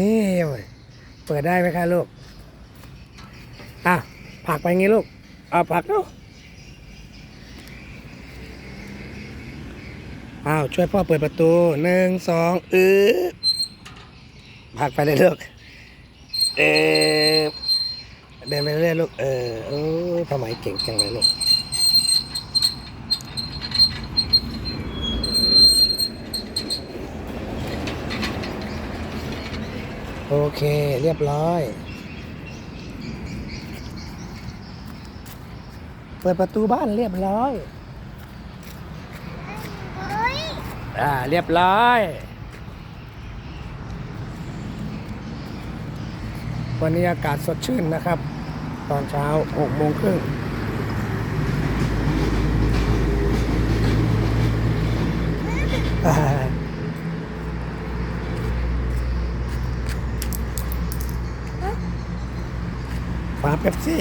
นี่เปิดได้ไหมคะลูก อะผักไปงี้ลูก เอาผักลูกอ้าวช่วยพ่อเปิดประตูหนึ่งสองเออผักไปเลยลูก เออเดินไปเรื่อยลูก เออโอ้ทำไมเก่งจังเลยลูก โอเคเรียบร้อย เปิดประตูบ้านเรียบร้อย อ่าเรียบร้อย วันนี้อากาศสดชื่นนะครับ ตอนเช้าหกโมงครึ่งอ่า ฟ้าเป๊ปซี่